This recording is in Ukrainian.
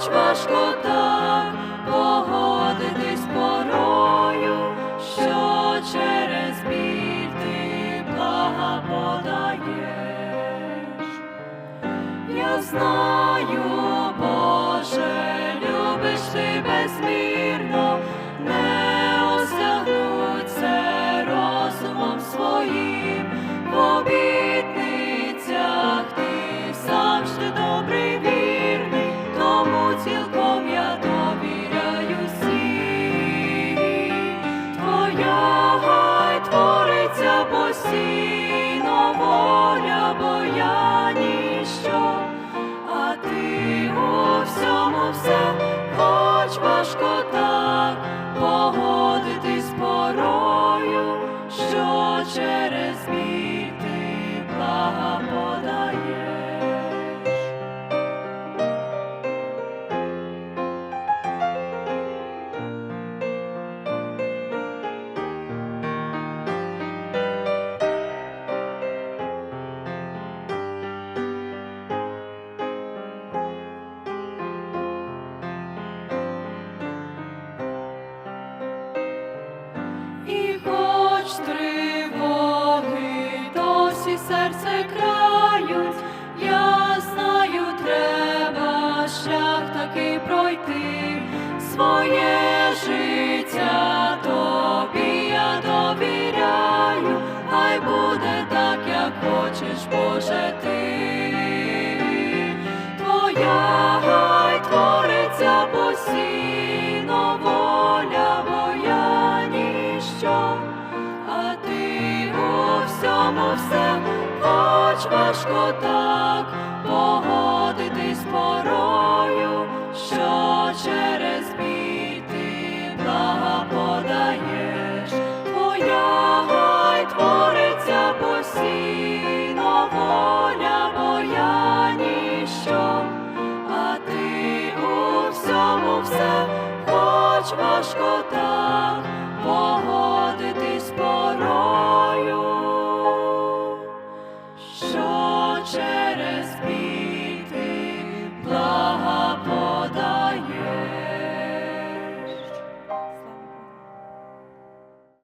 хоч важко так погодитись порою, що через біль ти блага подаєш. Я знаю, Боже, я довіряю всім. Твоя твориться постійно воля, бо я ніщо, а ти у всьому все, хоч важко так погодитись порою, що через біль серце крають, я знаю, треба шлях такий пройти, своє життя тобі я довіряю, хай буде так, як хочеш, Боже ти. Твоя гай твориться постійно воля, бо я ніщо, а ти у всьому все, хоч важко так погодитись порою, що через біль ти блага подаєш, твоя гай твориться постійно воля, бо я ніщо, а ти у всьому все, хоч важко так